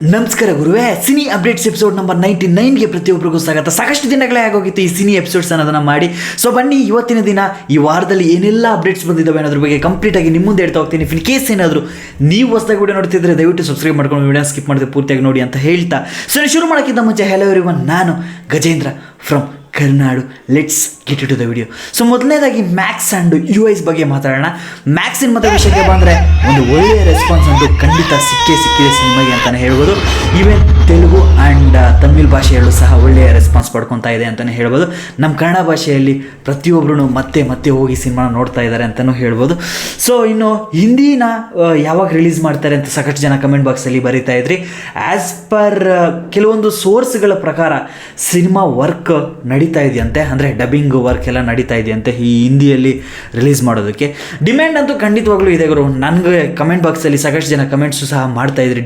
ನಮಸ್ಕಾರ ಗುರುವೇ. Cine updates episode number ninety ನೈನ್ಗೆ ಪ್ರತಿಯೊಬ್ಬರಿಗೂ ಸ್ವಾಗತ. ಸಾಕಷ್ಟು ದಿನಗಳೇ ಆಗೋಗಿತ್ತು ಈ ಸಿನಿ ಎಪಿಸೋಡ್ಸ್ ಅನ್ನೋದನ್ನ ಮಾಡಿ. ಸೊ ಬನ್ನಿ, ಇವತ್ತಿನ ದಿನ ಈ ವಾರದಲ್ಲಿ ಏನೆಲ್ಲ ಅಪ್ಡೇಟ್ಸ್ ಬಂದಿದ್ದಾವೆ ಅನ್ನೋದ್ರ ಬಗ್ಗೆ ಕಂಪ್ಲೀಟ್ ಆಗಿ ನಿಮ್ಮ ಮುಂದೆ ಹೇಳ್ತಾ ಹೋಗ್ತೀನಿ. ಇನ್ ಕೇಸ್ ಏನಾದರೂ ನೀವು ಹೊಸದಾಗಿ ವಿಡಿಯೋ ನೋಡ್ತಿದ್ರೆ ದಯವಿಟ್ಟು ಸಬ್ಸ್ಕ್ರೈಬ್ ಮಾಡ್ಕೊಂಡು ವಿಡಿಯೋ ಸ್ಕಿಪ್ ಮಾಡಿದ್ರೆ ಪೂರ್ತಿಯಾಗಿ ನೋಡಿ ಅಂತ ಹೇಳ್ತಾ. ಸೊ ಶುರು ಮಾಡೋಕ್ಕಿಂತ ಮುಂಚೆ ಹೆಲೋ ಎವ್ರಿವನ್ ನಾನು Gajendra from Karnadu let's get to the video so ಮೊದಲನೇದಾಗಿ ಮ್ಯಾಕ್ಸ್ ಆ್ಯಂಡ್ ಯು ಐಸ್ ಬಗ್ಗೆ ಮಾತಾಡೋಣ. ಮ್ಯಾಕ್ಸಿನ ಮತ್ತೆ ವಿಷಯಕ್ಕೆ ಬಂದರೆ ಒಂದು ಒಳ್ಳೆಯ ರೆಸ್ಪಾನ್ಸ್ ಅಂತೂ ಖಂಡಿತ ಸಿಕ್ಕೇ ಸಿಕ್ಕಿದೆ ಸಿನಿಮಾಗೆ ಅಂತಲೇ ಹೇಳ್ಬೋದು. ಈವನ್ ತೆಲುಗು ಆ್ಯಂಡ್ ತಮಿಳ್ ಭಾಷೆಯಲ್ಲೂ ಸಹ ಒಳ್ಳೆಯ ರೆಸ್ಪಾನ್ಸ್ ಪಡ್ಕೊತಾ ಇದೆ ಅಂತಲೇ ಹೇಳ್ಬೋದು. ನಮ್ಮ ಕನ್ನಡ ಭಾಷೆಯಲ್ಲಿ ಪ್ರತಿಯೊಬ್ಬರೂ ಮತ್ತೆ ಮತ್ತೆ ಹೋಗಿ ಸಿನಿಮಾನ ನೋಡ್ತಾ ಇದ್ದಾರೆ ಅಂತಲೂ ಹೇಳ್ಬೋದು. ಸೊ ಇನ್ನು ಹಿಂದಿನ ಯಾವಾಗ ರಿಲೀಸ್ ಮಾಡ್ತಾರೆ ಅಂತ ಸಾಕಷ್ಟು ಜನ ಕಮೆಂಟ್ ಬಾಕ್ಸಲ್ಲಿ ಬರೀತಾ ಇದ್ರಿ. ಆ್ಯಸ್ ಪರ್ ಕೆಲವೊಂದು ಸೋರ್ಸ್ಗಳ ಪ್ರಕಾರ ಸಿನಿಮಾ ವರ್ಕ್ ನಡೀತಾ ಇದೆಯಂತೆ. ಅಂದರೆ ಡಬ್ಬಿಂಗ್ ವರ್ಕ್ ಎಲ್ಲ ನಡೀತಾ ಇದೆಯಂತೆ ಈ ಹಿಂದಿಯಲ್ಲಿ ರಿಲೀಸ್ ಮಾಡೋದಕ್ಕೆ. ಡಿಮ್ಯಾಂಡ್ ಅಂತೂ ಖಂಡಿತವಾಗ್ಲೂ ಇದೆ ಗುರು. ನನಗೆ ಕಮೆಂಟ್ ಬಾಕ್ಸಲ್ಲಿ ಸಾಕಷ್ಟು ಜನ ಕಮೆಂಟ್ಸು ಸಹ ಮಾಡ್ತಾ ಇದ್ರಿ.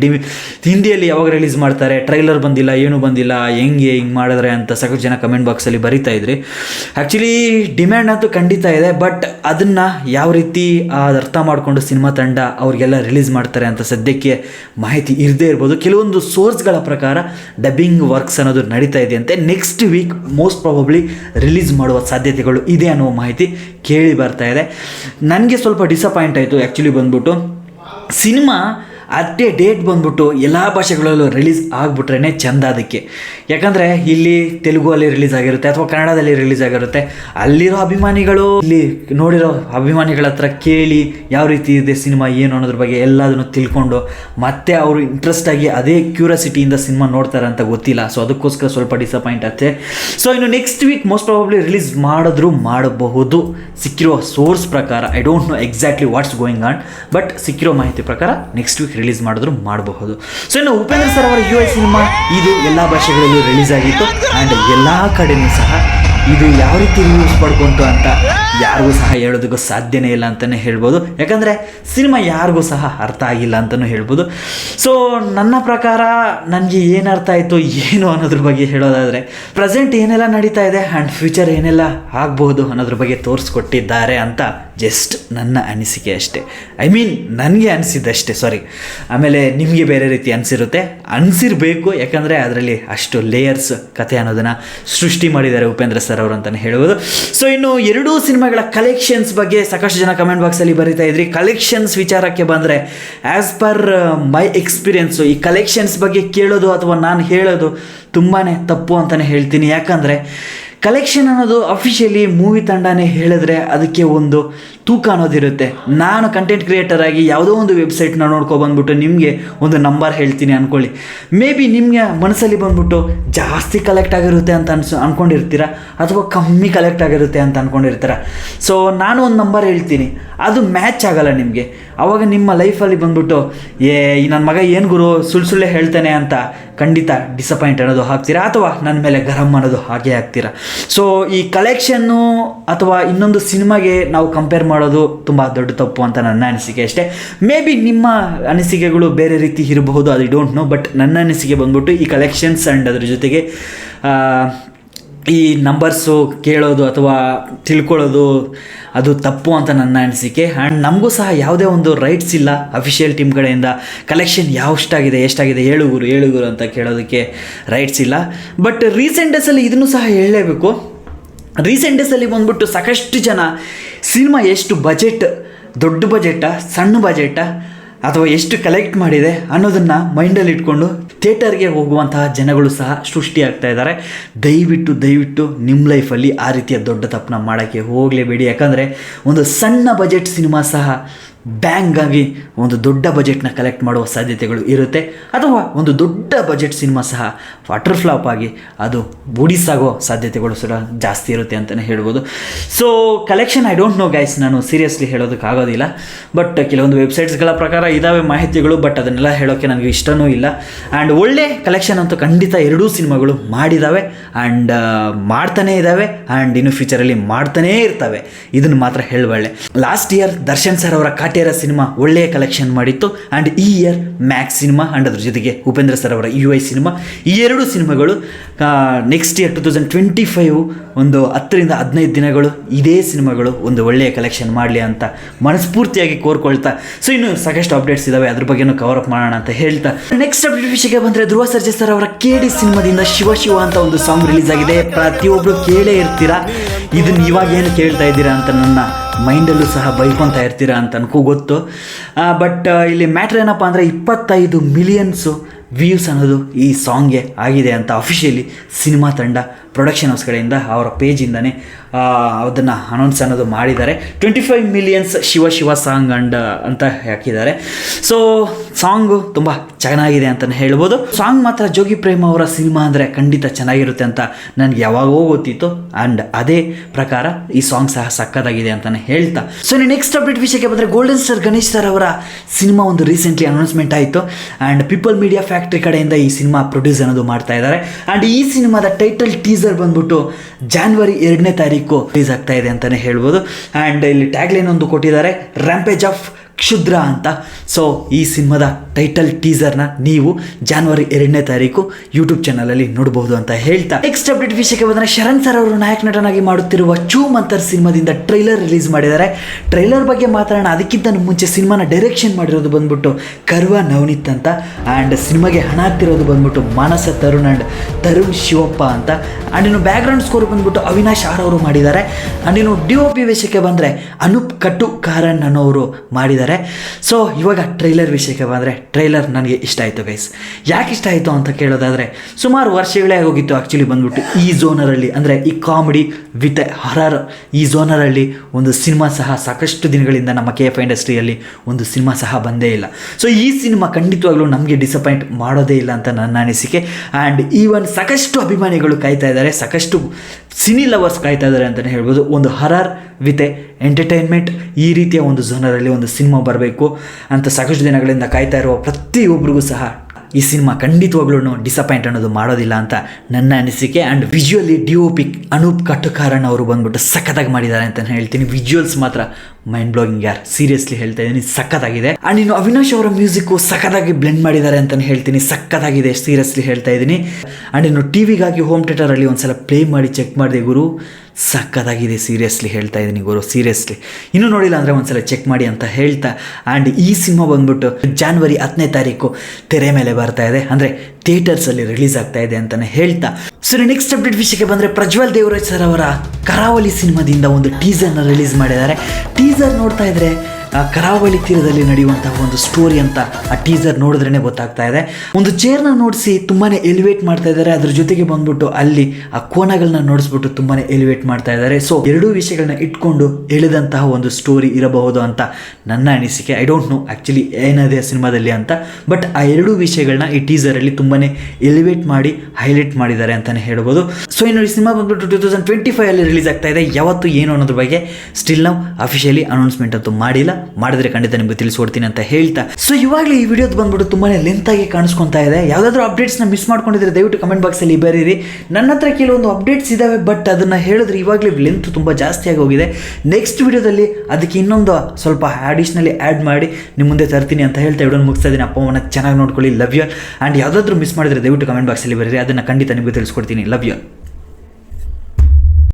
ಹಿಂದಿಯಲ್ಲಿ ಯಾವಾಗ ರಿಲೀಸ್ ಮಾಡ್ತಾರೆ? ಟ್ರೈಲರ್ ಬಂದಿಲ್ಲ, ಏನು ಬಂದಿಲ್ಲ, ಹೆಂಗೆ, ಹಿಂಗೆ ಮಾಡಿದ್ರೆ ಅಂತ ಸಾಕಷ್ಟು ಜನ ಕಮೆಂಟ್ ಬಾಕ್ಸಲ್ಲಿ ಬರೀತಾ ಇದ್ರಿ. ಆ್ಯಕ್ಚುಲಿ ಡಿಮ್ಯಾಂಡ್ ಅಂತೂ ಖಂಡಿತ ಇದೆ ಬಟ್ ಅದನ್ನು ಯಾವ ರೀತಿ ಅರ್ಥ ಮಾಡಿಕೊಂಡು ಸಿನಿಮಾ ತಂಡ ಅವ್ರಿಗೆಲ್ಲ ರಿಲೀಸ್ ಮಾಡ್ತಾರೆ ಅಂತ ಸದ್ಯಕ್ಕೆ ಮಾಹಿತಿ ಇರದೇ ಇರ್ಬೋದು. ಕೆಲವೊಂದು ಸೋರ್ಸ್ಗಳ ಪ್ರಕಾರ ಡಬ್ಬಿಂಗ್ ವರ್ಕ್ಸ್ ಅನ್ನೋದು ನಡೀತಾ ಇದೆಯಂತೆ next week most probably release ಮಾಡುವ ಸಾಧ್ಯತೆಗಳು ಇದೆ ಅನ್ನುವ ಮಾಹಿತಿ ಕೇಳಿ ಬರ್ತಾ ಇದೆ. ನನಗೆ ಸ್ವಲ್ಪ ಡಿಸಪಾಯಿಂಟ್ ಆಯಿತು ಆ್ಯಕ್ಚುಲಿ ಬಂದ್ಬಿಟ್ಟು. ಸಿನಿಮಾ ಅದೇ ಡೇಟ್ ಬಂದ್ಬಿಟ್ಟು ಎಲ್ಲ ಭಾಷೆಗಳಲ್ಲೂ ರಿಲೀಸ್ ಆಗಿಬಿಟ್ರೇ ಚೆಂದ ಅದಕ್ಕೆ. ಯಾಕಂದರೆ ಇಲ್ಲಿ ತೆಲುಗಲ್ಲಿ ರಿಲೀಸ್ ಆಗಿರುತ್ತೆ ಅಥವಾ ಕನ್ನಡದಲ್ಲಿ ರಿಲೀಸ್ ಆಗಿರುತ್ತೆ. ಅಲ್ಲಿರೋ ಅಭಿಮಾನಿಗಳು, ಇಲ್ಲಿ ನೋಡಿರೋ ಅಭಿಮಾನಿಗಳ ಹತ್ರ ಕೇಳಿ ಯಾವ ರೀತಿ ಇದೆ ಸಿನಿಮಾ, ಏನು ಅನ್ನೋದ್ರ ಬಗ್ಗೆ ಎಲ್ಲದನ್ನು ತಿಳ್ಕೊಂಡು ಮತ್ತೆ ಅವರು ಇಂಟ್ರೆಸ್ಟ್ ಆಗಿ ಅದೇ ಕ್ಯೂರಿಯಾಸಿಟಿಯಿಂದ ಸಿನಿಮಾ ನೋಡ್ತಾರೆ ಅಂತ ಗೊತ್ತಿಲ್ಲ. ಸೊ ಅದಕ್ಕೋಸ್ಕರ ಸ್ವಲ್ಪ ಡಿಸಪಾಯಿಂಟ್ ಆಗುತ್ತೆ ಸೊ ಇನ್ನು next week most probably release ಮಾಡಿದ್ರು ಮಾಡಬಹುದು. ಸಿಕ್ಕಿರೋ ಸೋರ್ಸ್ ಪ್ರಕಾರ I don't know exactly what's going on but ಸಿಕ್ಕಿರೋ ಮಾಹಿತಿ ಪ್ರಕಾರ ನೆಕ್ಸ್ಟ್ ವೀಕ್ ರಿಲೀಸ್ ಮಾಡಿದ್ರು ಮಾಡಬಹುದು. ಸೊ ಇನ್ನು ಉಪೇಂದ್ರ ಸರ್ ಅವರ ಯು ಎಸ್ ಸಿನಿಮಾ ಇದು ಎಲ್ಲ ಭಾಷೆಗಳಲ್ಲೂ ರಿಲೀಸ್ ಆಗಿತ್ತು. ಆ್ಯಂಡ್ ಎಲ್ಲ ಕಡೆಯೂ ಸಹ ಇದು ಯಾವ ರೀತಿ ರಿವ್ಯೂಸ್ ಪಡ್ಕೊಂತು ಅಂತ ಯಾರಿಗೂ ಸಹ ಹೇಳೋದಕ್ಕೂ ಸಾಧ್ಯನೇ ಇಲ್ಲ ಅಂತಲೇ ಹೇಳ್ಬೋದು. ಯಾಕಂದರೆ ಸಿನಿಮಾ ಯಾರಿಗೂ ಸಹ ಅರ್ಥ ಆಗಿಲ್ಲ ಅಂತಲೂ ಹೇಳ್ಬೋದು. ಸೊ ನನ್ನ ಪ್ರಕಾರ ನನಗೆ ಏನು ಅರ್ಥ ಆಯಿತು, ಏನು ಅನ್ನೋದ್ರ ಬಗ್ಗೆ ಹೇಳೋದಾದರೆ ಪ್ರೆಸೆಂಟ್ ಏನೆಲ್ಲ ನಡೀತಾ ಇದೆ ಆ್ಯಂಡ್ ಫ್ಯೂಚರ್ ಏನೆಲ್ಲ ಆಗ್ಬೋದು ಅನ್ನೋದ್ರ ಬಗ್ಗೆ ತೋರಿಸ್ಕೊಟ್ಟಿದ್ದಾರೆ ಅಂತ ಜಸ್ಟ್ ನನ್ನ ಅನಿಸಿಕೆ ಅಷ್ಟೇ. ಐ ಮೀನ್ ನನಗೆ ಅನಿಸಿದ್ದಷ್ಟೇ ಸಾರಿ ಆಮೇಲೆ ನಿಮಗೆ ಬೇರೆ ರೀತಿ ಅನಿಸಿರುತ್ತೆ. ಅನಿಸಿರ್ಬೇಕು, ಯಾಕಂದರೆ ಅದರಲ್ಲಿ ಅಷ್ಟು ಲೇಯರ್ಸ್ ಕಥೆ ಅನ್ನೋದನ್ನು ಸೃಷ್ಟಿ ಮಾಡಿದ್ದಾರೆ ಉಪೇಂದ್ರ ಸರ್. ಅವರು ಅಂತಲೇ ಹೇಳ್ಬೋದು. ಸೊ ಇನ್ನು ಎರಡೂ ಸಿನಿಮಾಗಳ ಕಲೆಕ್ಷನ್ಸ್ ಬಗ್ಗೆ ಸಾಕಷ್ಟು ಜನ ಕಮೆಂಟ್ ಬಾಕ್ಸಲ್ಲಿ ಬರೀತಾ ಇದ್ರಿ. ಕಲೆಕ್ಷನ್ಸ್ ವಿಚಾರಕ್ಕೆ ಬಂದರೆ ಆ್ಯಸ್ ಪರ್ ಮೈ ಎಕ್ಸ್ಪೀರಿಯೆನ್ಸು ಈ ಕಲೆಕ್ಷನ್ಸ್ ಬಗ್ಗೆ ಕೇಳೋದು ಅಥವಾ ನಾನು ಹೇಳೋದು ತುಂಬಾ ತಪ್ಪು ಅಂತಲೇ ಹೇಳ್ತೀನಿ. ಯಾಕಂದರೆ ಕಲೆಕ್ಷನ್ ಅನ್ನೋದು ಅಫಿಷಿಯಲಿ ಮೂವಿ ತಂಡನೇ ಹೇಳಿದ್ರೆ ಅದಕ್ಕೆ ಒಂದು ತೂಕ ಅನ್ನೋದಿರುತ್ತೆ ನಾನು ಕಂಟೆಂಟ್ ಕ್ರಿಯೇಟರ್ ಆಗಿ ಯಾವುದೋ ಒಂದು ವೆಬ್ಸೈಟ್ನ ನೋಡ್ಕೊ ಬಂದ್ಬಿಟ್ಟು ನಿಮಗೆ ಒಂದು ನಂಬರ್ ಹೇಳ್ತೀನಿ ಅಂದ್ಕೊಳ್ಳಿ ಮೇ ಬಿ ನಿಮಗೆ ಮನಸ್ಸಲ್ಲಿ ಬಂದ್ಬಿಟ್ಟು ಜಾಸ್ತಿ ಕಲೆಕ್ಟ್ ಆಗಿರುತ್ತೆ ಅಂತ ಅನ್ಸು ಅಂದ್ಕೊಂಡಿರ್ತೀರ ಅಥವಾ ಕಮ್ಮಿ ಕಲೆಕ್ಟ್ ಆಗಿರುತ್ತೆ ಅಂತ ಅಂದ್ಕೊಂಡಿರ್ತೀರ ಸೊ ನಾನು ಒಂದು ನಂಬರ್ ಹೇಳ್ತೀನಿ. ಅದು ಮ್ಯಾಚ್ ಆಗಲ್ಲ ನಿಮಗೆ. ಆವಾಗ ನಿಮ್ಮ ಲೈಫಲ್ಲಿ ಬಂದ್ಬಿಟ್ಟು, ಏ, ಈ ನನ್ನ ಮಗ ಏನು ಗುರು? ಸುಳ್ಳು ಸುಳ್ಳೆ ಹೇಳ್ತಾನೆ ಅಂತ ಖಂಡಿತ ಡಿಸಪಾಯಿಂಟ್ ಅನ್ನೋದು ಹಾಕ್ತೀರಾ? ಅಥವಾ ನನ್ನ ಮೇಲೆ ಗರಂ ಅನ್ನೋದು ಹಾಗೆ ಹಾಕ್ತೀರಾ? ಸೊ ಈ ಕಲೆಕ್ಷನ್ನು ಅಥವಾ ಇನ್ನೊಂದು ಸಿನಿಮಾಗೆ ನಾವು ಕಂಪೇರ್ ಮಾಡೋದು ತುಂಬ ದೊಡ್ಡ ತಪ್ಪು ಅಂತ ನನ್ನ ಅನಿಸಿಕೆ ಅಷ್ಟೇ. ಮೇ ಬಿ ನಿಮ್ಮ ಅನಿಸಿಕೆಗಳು ಬೇರೆ ರೀತಿ ಇರಬಹುದು, ಅದು ಡೋಂಟ್ ನೋ ಬಟ್ ನನ್ನ ಅನಿಸಿಕೆ ಬಂದ್ಬಿಟ್ಟು ಈ ಕಲೆಕ್ಷನ್ಸ್ ಆ್ಯಂಡ್ ಅದ್ರ ಜೊತೆಗೆ ಈ ನಂಬರ್ಸು ಕೇಳೋದು ಅಥವಾ ತಿಳ್ಕೊಳ್ಳೋದು ಅದು ತಪ್ಪು ಅಂತ ನನ್ನ ಅನಿಸಿಕೆ. ಆ್ಯಂಡ್ ನಮಗೂ ಸಹ ಯಾವುದೇ ಒಂದು ರೈಟ್ಸ್ ಇಲ್ಲ ಅಫಿಷಿಯಲ್ ಟೀಮ್ ಕಡೆಯಿಂದ. ಕಲೆಕ್ಷನ್ ಯಾವಷ್ಟಾಗಿದೆ, ಎಷ್ಟಾಗಿದೆ ಏಳುಗುರು ಏಳುಗುರು ಏಳು ಗುರು ಅಂತ ಕೇಳೋದಕ್ಕೆ ರೈಟ್ಸ್ ಇಲ್ಲ. ಬಟ್ ರೀಸೆಂಟ್ ಡೇಸಲ್ಲಿ ಇದನ್ನು ಸಹ ಹೇಳಲೇಬೇಕು. ರೀಸೆಂಟ್ ಡೇಸಲ್ಲಿ ಬಂದ್ಬಿಟ್ಟು ಸಾಕಷ್ಟು ಜನ ಸಿನಿಮಾ ಎಷ್ಟು ಬಜೆಟ್ ದೊಡ್ಡ ಬಜೆಟಾ ಸಣ್ಣ ಬಜೆಟಾ ಅಥವಾ ಎಷ್ಟು ಕಲೆಕ್ಟ್ ಮಾಡಿದೆ ಅನ್ನೋದನ್ನು ಮೈಂಡಲ್ಲಿ ಇಟ್ಕೊಂಡು ಥಿಯೇಟರ್ಗೆ ಹೋಗುವಂತಹ ಜನಗಳು ಸಹ ಸೃಷ್ಟಿಯಾಗ್ತಾ ಇದ್ದಾರೆ. ದಯವಿಟ್ಟು ದಯವಿಟ್ಟು ನಿಮ್ಮ ಲೈಫಲ್ಲಿ ಆ ರೀತಿಯ ದೊಡ್ಡ ತಪ್ಪನ್ನ ಮಾಡೋಕ್ಕೆ ಹೋಗಲೇಬೇಡಿ. ಯಾಕಂದರೆ ಒಂದು ಸಣ್ಣ ಬಜೆಟ್ ಸಿನಿಮಾ ಸಹ ಬ್ಯಾಂಗ್ ಆಗಿ ಒಂದು ದೊಡ್ಡ ಬಜೆಟ್ನ ಕಲೆಕ್ಟ್ ಮಾಡುವ ಸಾಧ್ಯತೆಗಳು ಇರುತ್ತೆ. ಅಥವಾ ಒಂದು ದೊಡ್ಡ ಬಜೆಟ್ ಸಿನಿಮಾ ಸಹ ವಾಟರ್ ಫ್ಲಾಪ್ ಆಗಿ ಅದು ಬೂಡಿಸಾಗೋ ಸಾಧ್ಯತೆಗಳು ಸಹ ಜಾಸ್ತಿ ಇರುತ್ತೆ ಅಂತಲೇ ಹೇಳ್ಬೋದು. So collection I don't know guys ನಾನು ಸೀರಿಯಸ್ಲಿ ಹೇಳೋದಕ್ಕಾಗೋದಿಲ್ಲ ಬಟ್ ಕೆಲವೊಂದು ವೆಬ್ಸೈಟ್ಸ್ಗಳ ಪ್ರಕಾರ ಇದಾವೆ ಮಾಹಿತಿಗಳು ಬಟ್ ಅದನ್ನೆಲ್ಲ ಹೇಳೋಕ್ಕೆ ನನಗೆ ಇಷ್ಟನೂ ಇಲ್ಲ. ಆ್ಯಂಡ್ ಒಳ್ಳೆ ಕಲೆಕ್ಷನ್ ಅಂತೂ ಖಂಡಿತ ಎರಡೂ ಸಿನಿಮಾಗಳು ಮಾಡಿದ್ದಾವೆ ಆ್ಯಂಡ್ ಮಾಡ್ತಾನೇ ಇದ್ದಾವೆ ಆ್ಯಂಡ್ ಇನ್ನು ಫ್ಯೂಚರಲ್ಲಿ ಮಾಡ್ತಾನೇ ಇರ್ತವೆ. ಇದನ್ನು ಮಾತ್ರ ಹೇಳಬಳ್ಳೆ ಲಾಸ್ಟ್ ಇಯರ್ ದರ್ಶನ್ ಸರ್ ಅವರ ಕಾಟ ಕಾಟೇರ ಸಿನಿಮಾ ಒಳ್ಳೆಯ ಕಲೆಕ್ಷನ್ ಮಾಡಿತ್ತು. ಆ್ಯಂಡ್ ಈ ಇಯರ್ ಮ್ಯಾಕ್ಸ್ ಸಿನಿಮಾ ಆ್ಯಂಡ್ ಅದ್ರ ಜೊತೆಗೆ ಉಪೇಂದ್ರ ಸರ್ ಅವರ ಯು ಐ ಸಿನಿಮಾ ಈ ಎರಡು ಸಿನಿಮಾಗಳು next year two thousand twenty five ಒಂದು ಹತ್ತರಿಂದ ಹದಿನೈದು ದಿನಗಳು ಇದೇ ಸಿನಿಮಾಗಳು ಒಂದು ಒಳ್ಳೆಯ ಕಲೆಕ್ಷನ್ ಮಾಡಲಿ ಅಂತ ಮನಸ್ಫೂರ್ತಿಯಾಗಿ ಕೋರ್ಕೊಳ್ತಾ. ಸೊ ಇನ್ನು ಸಾಕಷ್ಟು ಅಪ್ಡೇಟ್ಸ್ ಇದಾವೆ. ಅದ್ರ ಬಗ್ಗೆನೂ ಕವರ್ ಅಪ್ ಮಾಡೋಣ ಅಂತ ಹೇಳ್ತಾ. ನೆಕ್ಸ್ಟ್ ಅಪ್ಡೇಟ್ ವಿಷಯಕ್ಕೆ ಬಂದರೆ ಧ್ರುವ ಸರ್ಜೆ ಸರ್ ಅವರ ಕೆ ಡಿ ಸಿನಿಮಾದಿಂದ ಶಿವ ಶಿವ ಅಂತ ಒಂದು ಸಾಂಗ್ ರಿಲೀಸ್ ಆಗಿದೆ. ಪ್ರತಿಯೊಬ್ಬರು ಕೇಳೇ ಇರ್ತೀರಾ? ಇದನ್ನ ಇವಾಗ ಏನು ಕೇಳ್ತಾ ಇದ್ದೀರಾ ಅಂತ ನನ್ನ ಮೈಂಡಲ್ಲೂ ಸಹ ಬೈಕೊತಾ ಇರ್ತೀರಾ ಅಂತ ಅನ್ಕೋ ಗೊತ್ತು. ಬಟ್ ಇಲ್ಲಿ ಮ್ಯಾಟ್ರ್ ಏನಪ್ಪ ಅಂದರೆ ಇಪ್ಪತ್ತೈದು ಮಿಲಿಯನ್ಸು ವ್ಯೂಸ್ ಅನ್ನೋದು ಈ ಸಾಂಗ್ಗೆ ಆಗಿದೆ ಅಂತ ಅಫಿಷಿಯಲಿ ಸಿನಿಮಾ ತಂಡ ಪ್ರೊಡಕ್ಷನ್ ಹೌಸ್ಗಳಿಂದ ಅವರ ಪೇಜಿಂದನೇ ಅದನ್ನು ಅನೌನ್ಸ್ ಅನ್ನೋದು ಮಾಡಿದ್ದಾರೆ. Twenty five millions Shiva Shiva song and, ಅಂತ ಹಾಕಿದ್ದಾರೆ. ಸೊ ಸಾಂಗು ತುಂಬ ಚೆನ್ನಾಗಿದೆ ಅಂತಲೇ ಹೇಳ್ಬೋದು. ಸಾಂಗ್ ಮಾತ್ರ ಜೋಗಿ ಪ್ರೇಮ ಅವರ ಸಿನಿಮಾ ಅಂದರೆ ಖಂಡಿತ ಚೆನ್ನಾಗಿರುತ್ತೆ ಅಂತ ನನಗೆ ಯಾವಾಗೋ ಗೊತ್ತಿತ್ತು. ಆ್ಯಂಡ್ ಅದೇ ಪ್ರಕಾರ ಈ ಸಾಂಗ್ ಸಹ ಸಕ್ಕತ್ತಾಗಿದೆ ಅಂತಲೇ ಹೇಳ್ತಾ. ಸೊ ನೆಕ್ಸ್ಟ್ ಅಪ್ಡೇಟ್ ವಿಷಯಕ್ಕೆ ಬಂದರೆ ಗೋಲ್ಡನ್ ಸ್ಟಾರ್ ಗಣೇಶ್ ಸರ್ ಅವರ ಸಿನಿಮಾ ಒಂದು ರೀಸೆಂಟ್ಲಿ ಅನೌನ್ಸ್ಮೆಂಟ್ ಆಯಿತು. ಆ್ಯಂಡ್ ಪೀಪಲ್ ಮೀಡಿಯಾ ಫ್ಯಾಕ್ಟ್ರಿ ಕಡೆಯಿಂದ ಈ ಸಿನಿಮಾ ಪ್ರೊಡ್ಯೂಸ್ ಅನ್ನೋದು ಮಾಡ್ತಾ ಇದ್ದಾರೆ. ಆ್ಯಂಡ್ ಈ ಸಿನಿಮಾದ ಟೈಟಲ್ ಟೀಸರ್ ಬಂದ್ಬಿಟ್ಟು ಜಾನ್ವರಿ ಎರಡನೇ ತಾರೀಕು ರಿಲೀಸ್ ಆಗ್ತಾ ಇದೆ ಅಂತಲೇ ಹೇಳ್ಬೋದು. ಆ್ಯಂಡ್ ಇಲ್ಲಿ ಟ್ಯಾಗ್ಲೈನ್ ಒಂದು ಕೊಟ್ಟಿದ್ದಾರೆ ರ್ಯಾಂಪೇಜ್ ಆಫ್ ಕ್ಷುದ್ರ ಅಂತ. ಸೊ ಈ ಸಿನಿಮಾದ ಟೈಟಲ್ ಟೀಸರ್ನ ನೀವು ಜಾನ್ವರಿ ಎರಡನೇ ತಾರೀಕು ಯೂಟ್ಯೂಬ್ ಚಾನಲಲ್ಲಿ ನೋಡಬಹುದು ಅಂತ ಹೇಳ್ತಾ. ನೆಕ್ಸ್ಟ್ ಅಪ್ಡೇಟ್ ವಿಷಯಕ್ಕೆ ಬಂದರೆ ಶರಣ್ ಸರ್ ಅವರು ನಾಯಕ ನಟನಾಗಿ ಮಾಡುತ್ತಿರುವ ಚೂ ಮಂತರ್ ಸಿನಿಮಾದಿಂದ ಟ್ರೈಲರ್ ರಿಲೀಸ್ ಮಾಡಿದ್ದಾರೆ. ಟ್ರೈಲರ್ ಬಗ್ಗೆ ಮಾತಾಡೋಣ. ಅದಕ್ಕಿಂತ ಮುಂಚೆ ಸಿನಿಮಾನ ಡೈರೆಕ್ಷನ್ ಮಾಡಿರೋದು ಬಂದ್ಬಿಟ್ಟು ಕರ್ವ ನವನಿತ್ ಅಂತ. ಆ್ಯಂಡ್ ಸಿನಿಮಾಗೆ ಹಣ ಹಾಕ್ತಿರೋದು ಬಂದ್ಬಿಟ್ಟು ಮಾನಸ ತರುಣ್ ಆ್ಯಂಡ್ ತರುಣ್ ಶಿವಪ್ಪ ಅಂತ. ಆ್ಯಂಡ್ ಇನ್ನು ಬ್ಯಾಕ್ಗ್ರೌಂಡ್ ಸ್ಕೋರ್ ಬಂದ್ಬಿಟ್ಟು ಅವಿನಾಶ್ ಆರ್ ಅವರು ಮಾಡಿದ್ದಾರೆ. ಆ್ಯಂಡ್ ಇನ್ನು ಡಿ ಒ ಪಿ ವಿಷಯಕ್ಕೆ ಬಂದರೆ ಅನೂಪ್ ಕಟ್ಟು ಕಾರನ್ ಅನ್ನೋರು ಮಾಡಿದ್ದಾರೆ. ಸೊ ಇವಾಗ ಟ್ರೈಲರ್ ವಿಷಯಕ್ಕೆ ಬಂದರೆ ಟ್ರೈಲರ್ ನನಗೆ ಇಷ್ಟ ಆಯಿತು ಗೈಸ್ ಯಾಕೆ ಇಷ್ಟ ಆಯಿತು ಅಂತ ಕೇಳೋದಾದರೆ, ಸುಮಾರು ವರ್ಷಗಳೇ ಆಗೋಗಿತ್ತು ಆ್ಯಕ್ಚುಲಿ ಬಂದ್ಬಿಟ್ಟು ಈ ಝೋನರಲ್ಲಿ ಅಂದರೆ ಈ ಕಾಮಿಡಿ ವಿತ್ ಹರರ್ ಈ ಝೋನರಲ್ಲಿ ಒಂದು ಸಿನಿಮಾ ಸಹ ಸಾಕಷ್ಟು ದಿನಗಳಿಂದ ನಮ್ಮ ಕೆ ಎಫ್ ಇಂಡಸ್ಟ್ರಿಯಲ್ಲಿ ಒಂದು ಸಿನಿಮಾ ಸಹ ಬಂದೇ ಇಲ್ಲ. ಸೊ ಈ ಸಿನಿಮಾ ಖಂಡಿತವಾಗ್ಲೂ ನಮಗೆ ಡಿಸಪಾಯಿಂಟ್ ಮಾಡೋದೇ ಇಲ್ಲ ಅಂತ ನನ್ನ ಅನಿಸಿಕೆ. ಆ್ಯಂಡ್ ಈವನ್ ಸಾಕಷ್ಟು ಅಭಿಮಾನಿಗಳು ಕಾಯ್ತಾ ಇದ್ದಾರೆ, ಸಾಕಷ್ಟು ಸಿನಿ ಲವರ್ಸ್ ಕಾಯ್ತಾ ಇದ್ದಾರೆ ಅಂತಲೇ ಹೇಳ್ಬೋದು. ಒಂದು ಹರರ್ ವಿತ್ ಎಂಟರ್ಟೈನ್ಮೆಂಟ್ ಈ ರೀತಿಯ ಒಂದು ಝೋನರಲ್ಲಿ ಒಂದು ಸಿನಿಮಾ ಬರಬೇಕು ಅಂತ ಸಾಕಷ್ಟು ದಿನಗಳಿಂದ ಕಾಯ್ತಾ ಇರುವ ಪ್ರತಿಯೊಬ್ಬರಿಗೂ ಸಹ ಈ ಸಿನಿಮಾ ಖಂಡಿತವಾಗ್ಲೂ ಡಿಸಪಾಯಿಂಟ್ ಅನ್ನೋದು ಮಾಡೋದಿಲ್ಲ ಅಂತ ನನ್ನ ಅನಿಸಿಕೆ. And visually D O P Anoop Kattukaran ಅವರು ಬಂದ್ಬಿಟ್ಟು ಸಖತ್ತಾಗಿ ಮಾಡಿದ್ದಾರೆ ಅಂತ ಹೇಳ್ತೀನಿ. ವಿಜುವಲ್ಸ್ ಮಾತ್ರ ಮೈಂಡ್ ಬ್ಲಾಗಿಂಗ್ ಯಾರ್. ಸೀರಿಯಸ್ಲಿ ಹೇಳ್ತಾ ಇದ್ದೀನಿ ಸಖತ್ತಾಗಿದೆ. ಆ್ಯಂಡ್ ಇನ್ನು ಅವಿನಾಶ್ ಅವರ ಮ್ಯೂಸಿಕ್ಕು ಸಖತ್ತಾಗಿ ಬ್ಲೆಂಡ್ ಮಾಡಿದ್ದಾರೆ ಅಂತ ಹೇಳ್ತೀನಿ, ಸಖತ್ತಾಗಿದೆ ಸೀರಿಯಸ್ಲಿ ಹೇಳ್ತಾ ಇದ್ದೀನಿ ಆ್ಯಂಡ್ ಇನ್ನು ಟಿವಿಗಾಗಿ ಹೋಮ್ ಹೋಮ್ ಥಿಯೇಟರಲ್ಲಿ ಒಂದ್ಸಲ ಪ್ಲೇ ಮಾಡಿ ಚೆಕ್ ಮಾಡಿದೆ ಗುರು. ಸಖತ್ತಾಗಿದೆ ಸೀರಿಯಸ್ಲಿ ಹೇಳ್ತಾ ಇದ್ದೀನಿ ಗುರು ಸೀರಿಯಸ್ಲಿ ಇನ್ನೂ ನೋಡಿಲ್ಲ ಅಂದರೆ ಒಂದ್ಸಲ ಚೆಕ್ ಮಾಡಿ ಅಂತ ಹೇಳ್ತಾ ಆ್ಯಂಡ್ ಈ ಸಿನಿಮಾ ಬಂದ್ಬಿಟ್ಟು ಜಾನ್ವರಿ ಹತ್ತನೇ ತಾರೀಕು ತೆರೆ ಮೇಲೆ ಬರ್ತಾ ಇದೆ. ಅಂದರೆ ಥಿಯೇಟರ್ಸಲ್ಲಿ ರಿಲೀಸ್ ಆಗ್ತಾ ಇದೆ ಅಂತಲೇ ಹೇಳ್ತಾ. ಸರಿ ನೆಕ್ಸ್ಟ್ ಅಪ್ಡೇಟ್ ವಿಷಯಕ್ಕೆ ಬಂದರೆ ಪ್ರಜ್ವಲ್ ದೇವರಾಜ್ ಸರ್ ಅವರ ಕರಾವಳಿ ಸಿನಿಮಾದಿಂದ ಒಂದು ಟೀಸರ್ನ ರಿಲೀಸ್ ಮಾಡಿದ್ದಾರೆ. ಟೀಸರ್ ನೋಡ್ತಾ ಇದ್ರೆ ಕರಾವಳಿ ತೀರದಲ್ಲಿ ನಡೆಯುವಂತಹ ಒಂದು ಸ್ಟೋರಿ ಅಂತ ಆ ಟೀಸರ್ ನೋಡಿದ್ರೇ ಗೊತ್ತಾಗ್ತಾ ಇದೆ. ಒಂದು ಚೇರ್ನ ನೋಡಿಸಿ ತುಂಬಾ ಎಲಿವೇಟ್ ಮಾಡ್ತಾ ಇದ್ದಾರೆ. ಅದ್ರ ಜೊತೆಗೆ ಬಂದ್ಬಿಟ್ಟು ಅಲ್ಲಿ ಆ ಕೋನಗಳನ್ನ ನೋಡಿಸ್ಬಿಟ್ಟು ತುಂಬಾ ಎಲಿವೇಟ್ ಮಾಡ್ತಾ ಇದ್ದಾರೆ. ಸೊ ಎರಡೂ ವಿಷಯಗಳನ್ನ ಇಟ್ಕೊಂಡು ಎಳೆದಂತಹ ಒಂದು ಸ್ಟೋರಿ ಇರಬಹುದು ಅಂತ ನನ್ನ ಅನಿಸಿಕೆ. ಐ ಡೋಂಟ್ ನೋ ಆ್ಯಕ್ಚುಲಿ ಏನಿದೆ ಸಿನಿಮಾದಲ್ಲಿ ಅಂತ. ಬಟ್ ಆ ಎರಡೂ ವಿಷಯಗಳನ್ನ ಈ ಟೀಸರಲ್ಲಿ ತುಂಬಾ ಎಲಿವೇಟ್ ಮಾಡಿ ಹೈಲೈಟ್ ಮಾಡಿದ್ದಾರೆ ಅಂತಲೇ ಹೇಳ್ಬೋದು. ಸೊ ಇನ್ನು ಈ ಸಿನಿಮಾ ಬಂದ್ಬಿಟ್ಟು ಟೂ ತೌಸಂಡ್ ಟ್ವೆಂಟಿ ಫೈವ್ ಅಲ್ಲಿ ರಿಲೀಸ್ ಆಗ್ತಾ ಇದೆ. ಯಾವತ್ತು, ಏನು ಅನ್ನೋದ್ರ ಬಗ್ಗೆ ಸ್ಟಿಲ್ ನಾವು ಅಫಿಷಿಯಲಿ ಅನೌನ್ಸ್ಮೆಂಟ್ ಅಂತೂ ಮಾಡಿಲ್ಲ. ಮಾಡಿದ್ರೆ ಖಂಡಿತ ನಿಮಗೆ ತಿಳಿಸ್ಕೊಡ್ತೀನಿ ಅಂತ ಹೇಳ್ತಾ. ಸೊ ಇವಾಗಲೇ ಈ ವಿಡಿಯೋದು ಬಂದ್ಬಿಟ್ಟು ತುಂಬಾ ಲೆಂತ್ ಆಗಿ ಕಾಣಿಸ್ಕೊಂತಾ ಇದೆ. ಯಾವುದಾದ್ರೂ ಅಪ್ಡೇಟ್ಸ್ನ ಮಿಸ್ ಮಾಡ್ಕೊಂಡಿದ್ರೆ ದಯವಿಟ್ಟು ಕಮೆಂಟ್ ಬಾಕ್ಸಲ್ಲಿ ಬರೀರಿ. ನನ್ನ ಹತ್ರ ಕೆಲವೊಂದು ಅಪ್ಡೇಟ್ಸ್ ಇದ್ದಾವೆ ಬಟ್ ಅದನ್ನು ಹೇಳಿದ್ರೆ ಇವಾಗಲೇ ಲೆಂತ್ ತುಂಬ ಜಾಸ್ತಿ ಆಗಿ ಹೋಗಿದೆ. ನೆಕ್ಸ್ಟ್ ವಿಡಿಯೋದಲ್ಲಿ ಅದಕ್ಕೆ ಇನ್ನೊಂದು ಸ್ವಲ್ಪ ಅಡಿಷ್ನಲಿ ಆ್ಯಡ್ ಮಾಡಿ ನಿಮ್ಮ ಮುಂದೆ ತರ್ತೀನಿ ಅಂತ ಹೇಳ್ತಾ ವಿಡಿಯೋ ಮುಗಿಸ್ತಾ ಇದ್ದೀನಿ. ಅಪ್ಪ, ಅಮ್ಮನ ಚೆನ್ನಾಗಿ ನೋಡ್ಕೊಳ್ಳಿ. ಲವ್ ಯು ಆ್ಯಂಡ್ ಯಾವುದಾದ್ರೂ ಮಿಸ್ ಮಾಡಿದ್ರೆ ದಯವಿಟ್ಟು ಕಮೆಂಟ್ ಬಾಕ್ಸಲ್ಲಿ ಬರೀರಿ. ಅದನ್ನು ಖಂಡಿತ ನಿಮಗೆ ತಿಳಿಸ್ಕೊಡ್ತೀನಿ. Love you